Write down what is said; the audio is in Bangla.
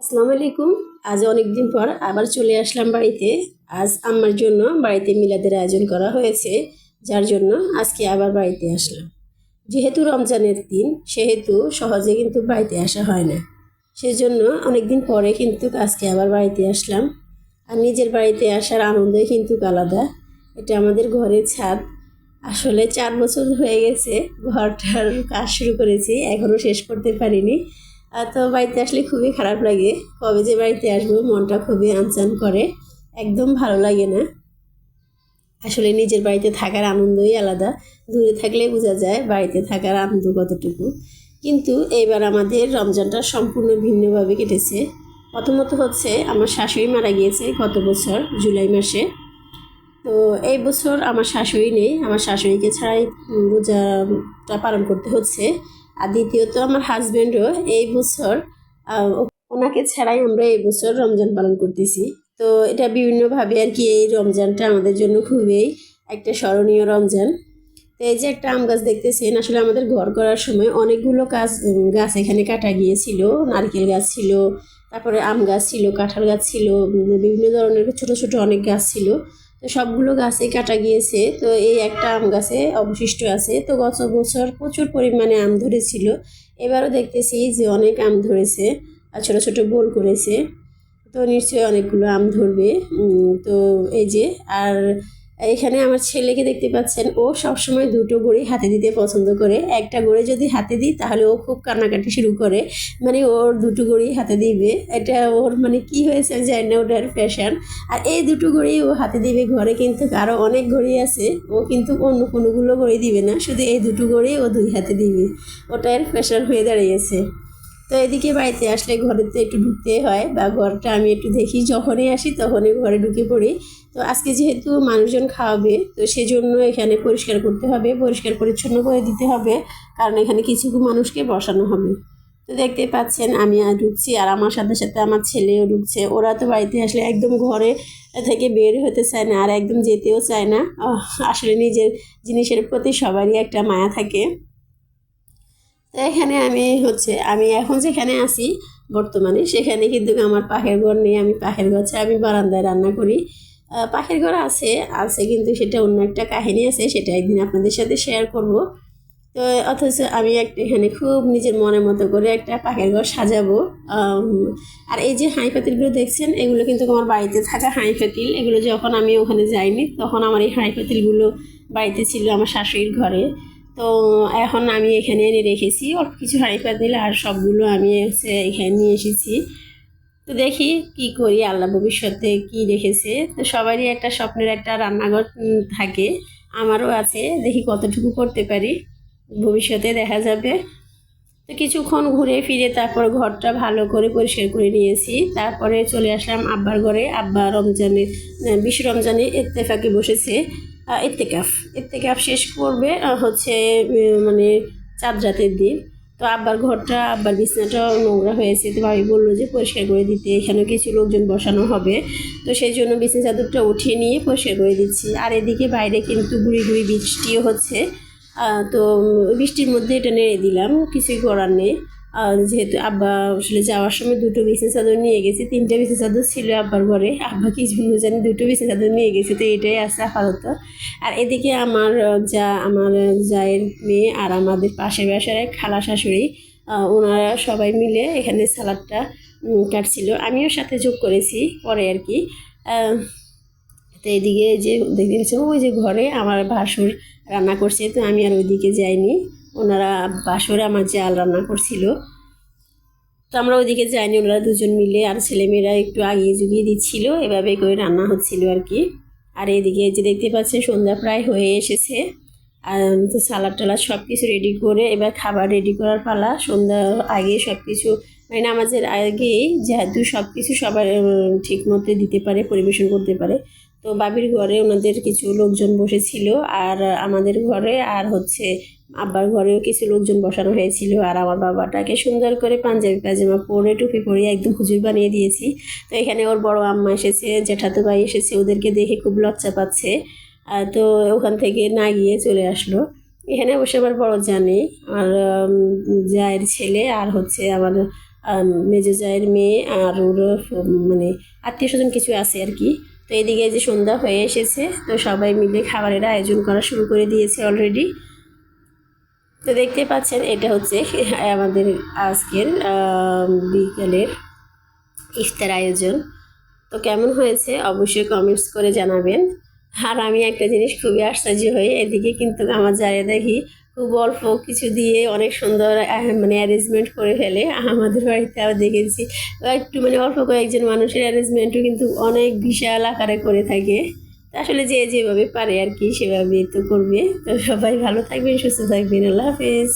আসসালামু আলাইকুম। আজ অনেকদিন পর আবার চলে আসলাম বাড়িতে। আজ আমার জন্য বাড়িতে মিলাদের আয়োজন করা হয়েছে, যার জন্য আজকে আবার বাড়িতে আসলাম। যেহেতু রমজানের দিন, সেহেতু সহজে কিন্তু বাড়িতে আসা হয় না। সেজন্য অনেকদিন পরে কিন্তু আজকে আবার বাড়িতে আসলাম। আর নিজের বাড়িতে আসার আনন্দই কিন্তু আলাদা। এটা আমাদের ঘরের ছাদ। আসলে চার বছর হয়ে গেছে, ঘরটার কাজ শুরু করেছি এখনও শেষ করতে পারিনি। তো বাড়িতে আসলে খুবই খারাপ লাগে। কবে যে বাড়িতে আসব, মনটা খুবই আনচান করে। একদম ভালো লাগে না। আসলে নিজের বাড়িতে থাকার আনন্দই আলাদা। দূরে থাকলে বোঝা যায়, বাড়িতে থাকার আনন্দ কতটুকু। কিন্তু এইবার আমাদের রমজানটা সম্পূর্ণ ভিন্নভাবে কেটেছে। প্রথমত হচ্ছে, আমার শাশুড়ি মারা গিয়েছে গত বছর, জুলাই মাসে। তো এই বছর আমার শাশুড়ি নেই। আমার শাশুড়িকে ছাড়াই রোজাটা পালন করতে হচ্ছে। আর দ্বিতীয়ত আমার হাজব্যান্ডও এই বছর ওনাকে ছাড়াই আমরা এই বছর রমজান পালন করতেছি। তো এটা বিভিন্নভাবে আর কি এই রমজানটা আমাদের জন্য খুবই একটা স্মরণীয় রমজান। তো এই যে একটা আম গাছ দেখতেছেন, আসলে আমাদের ঘর করার সময় অনেকগুলো গাছ গাছ এখানে কাটা গিয়েছিল। নারকেল গাছ ছিল, তারপরে আম গাছ ছিল, কাঁঠাল গাছ ছিল বিভিন্ন ধরনের ছোট ছোট অনেক গাছ ছিল। তো সবগুলো গাছে কাটা গিয়েছে। তো এই একটা আম গাছে অবশিষ্ট আছে। তো গত বছর প্রচুর পরিমাণে আম ধরেছিল। এবারও দেখতেছি যে অনেক আম ধরেছে আর ছোটো ছোটো বোল করেছে। তো নিশ্চয়ই অনেকগুলো আম ধরবে। তো এই যে, আর এখানে আমার ছেলেকে দেখতে পাচ্ছেন। ও সবসময় দুটো গড়ি হাতে দিতে পছন্দ করে। একটা গড়ি যদি হাতে দিই, তাহলে ও খুব কান্নাকাটি শুরু করে। মানে ওর দুটো গড়ি হাতে দিবে। এটা ওর মানে কি হয়েছে জানি না ওটার ফ্যাশন আর এই দুটো ঘড়ি ও হাতে দিবে ঘরে কিন্তু আরও অনেক ঘড়ি আছে। ও কিন্তু অন্য কোনোগুলো ঘড়ি দিবে না। শুধু এই দুটো ঘড়ি ও দুই হাতে দিবে। ওটার ফ্যাশন হয়ে দাঁড়িয়েছে। তো এদিকে বাড়িতে আসলে ঘরে তো একটু ঢুকতে হয় বা ঘরটা আমি একটু দেখি, যখনই আসি তখনই ঘরে ঢুকে পড়ি। তো আজকে যেহেতু মানুষজন খাওয়াবে, তো সেজন্য এখানে পরিষ্কার করতে হবে, পরিষ্কার পরিচ্ছন্ন করে দিতে হবে, কারণ এখানে কিছু মানুষকে বসানো হবে। তো দেখতে পাচ্ছেন আমি আর ঢুকছি, আর আমার সাথে সাথে আমার ছেলেও ঢুকছে। ওরা তো বাড়িতে আসলে একদম ঘরে থেকে বের হতে চায় না, আর একদম যেতেও চায় না। আসলে নিজের জিনিসের প্রতি সবারই একটা মায়া থাকে। তো এখানে আমি হচ্ছে, আমি এখন যেখানে আছি বর্তমানে, সেখানে কিন্তু আমার পাখের ঘর নেই, আমি পাখের ছাড়া আমি বারান্দায় রান্না করি। পাখের ঘর আছে আছে কিন্তু সেটা অন্য একটা কাহিনী আছে, সেটা একদিন আপনাদের সাথে শেয়ার করব। তো অথচ আমি একটা, এখানে খুব নিজের মনের মতো করে একটা পাখের ঘর সাজাবো। আর এই যে হাঁড়ি পাতিলগুলো দেখছেন, এগুলো কিন্তু আমার বাড়িতে থাকা হাঁড়ি পাতিল। এগুলো যখন আমি ওখানে যাইনি, তখন আমার এই হাঁড়ি পাতিলগুলো বাড়িতে ছিল আমার শাশুড়ির ঘরে। তো এখন আমি এখানে এনে রেখেছি। অল্প কিছু হাঁড়ি পাতিল আর সবগুলো আমি হচ্ছে এখানে নিয়ে এসেছি। তো দেখি কি করি, আল্লাহ ভবিষ্যতে কি রেখেছে। তো সবারই একটা স্বপ্নের একটা রান্নাঘর থাকে, আমারও আছে। দেখি কতটুকু করতে পারি, ভবিষ্যতে দেখা যাবে। তো কিছুক্ষণ ঘুরে ফিরে তারপর ঘরটা ভালো করে পরিষ্কার করে নিয়েছি। তারপরে চলে আসলাম আব্বার ঘরে। আব্বা রমজানে বিশ্ব রমজানে ইত্তেফাকে বসেছে। আহ, ইত্তেকাফ। ইত্তেকাফ শেষ করবে হচ্ছে মানে চাঁদ রাতের দিন। তো আব্বার ঘরটা আব্বার বিছনাটাও নোংরা হয়েছে। তো ভাবি বলল যে পরিষ্কার করে দিতে এখানে কিছু লোকজন বসানো হবে। তো সেই জন্য বিছনা চাদরটা উঠিয়ে নিয়ে পরিষ্কার করে দিচ্ছি। আর এদিকে বাইরে কিন্তু গুড়ি গুড়ি বৃষ্টিও হচ্ছে। তো বৃষ্টির মধ্যে এটা নেড়ে দিলাম কিছুই করার নেই। যেহেতু আব্বা আসলে যাওয়ার সময় দুটো বিছনা চাদর নিয়ে গেছি, তিনটে বিছনা চাদর ছিল আব্বার ঘরে, আব্বা কি জন্য জানি দুটো বিছনা চাদর নিয়ে গেছি, তো এটাই আছে আপাতত। আর এদিকে আমার যা, আমার জায়ের মেয়ে আর আমাদের পাশের বাসার এক খালা শাশুড়ি ওনারা সবাই মিলে এখানে সালাদটা কাটছিল। আমিও সাথে যোগ করেছি পরে আর কি। তো এদিকে যে দেখতে ওই যে ঘরে আমার ভাসুর রান্না করছে, তো আমি আর ওইদিকে যাইনি। ওনারা বাসরে আমার জাল রান্না করছিল। তো আমরা ওইদিকে যাইনি, ওনারা দুজন মিলে আর ছেলেমেয়েরা একটু আগিয়ে জুগিয়ে দিচ্ছিল, এভাবে করে রান্না হচ্ছিল আর কি। আর এদিকে যে দেখতে পাচ্ছেন সন্ধ্যা প্রায় হয়ে এসেছে। আর তো সালাদ টালাদ সব কিছু রেডি করে এবার খাবার রেডি করার পালা, সন্ধ্যা আগে সব কিছু মানে নামাজের আগেই যেহেতু সব কিছু সবার ঠিক মতো দিতে পারে, পরিবেশন করতে পারে তো বাবির ঘরে ওনাদের কিছু লোকজন বসেছিল আর আমাদের ঘরে আর হচ্ছে আব্বার ঘরেও কিছু লোকজন বসানো হয়েছিল আর আমার বাবাটাকে সুন্দর করে পাঞ্জাবি পাজামা পরে টুপি পরিয়ে একদম হুজুর বানিয়ে দিয়েছি। তো এখানে ওর বড় আম্মা এসেছে জ্যাঠাতো ভাই এসেছে, ওদেরকে দেখে খুব লজ্জা পাচ্ছে। তো ওখান থেকে না গিয়ে চলে আসলো। এখানে বসে আমার বড় জানে আর জায়ের ছেলে আর হচ্ছে আমার মেজো জায়ের মেয়ে আর ওর মানে আত্মীয় স্বজন কিছু আছে আর কি। তো এদিকে যে সন্ধ্যা হয়ে এসেছে, তো সবাই মিলে খাবারের আয়োজন করা শুরু করে দিয়েছে অলরেডি তো দেখতে পাচ্ছেন, এটা হচ্ছে আমাদের আজকের বিকালের ইফতার আয়োজন। তো কেমন হয়েছে অবশ্যই কমেন্টস করে জানাবেন। আর আমি একটা জিনিস খুবই আশ্চর্য হই এদিকে কিন্তু আমার যায় দেখি খুব অল্প কিছু দিয়ে অনেক সুন্দর মানে অ্যারেঞ্জমেন্ট করে ফেলে। আমাদের বাড়িতে আবার দেখেছি একটু মানে অল্প কয়েকজন মানুষের অ্যারেঞ্জমেন্টও কিন্তু অনেক বিশাল আকারে করে থাকে। আসলে যে যেভাবে পারে আর কি সেভাবে তো করবে। তো সবাই ভালো থাকবেন, সুস্থ থাকবেন। আল্লাহ হাফেজ।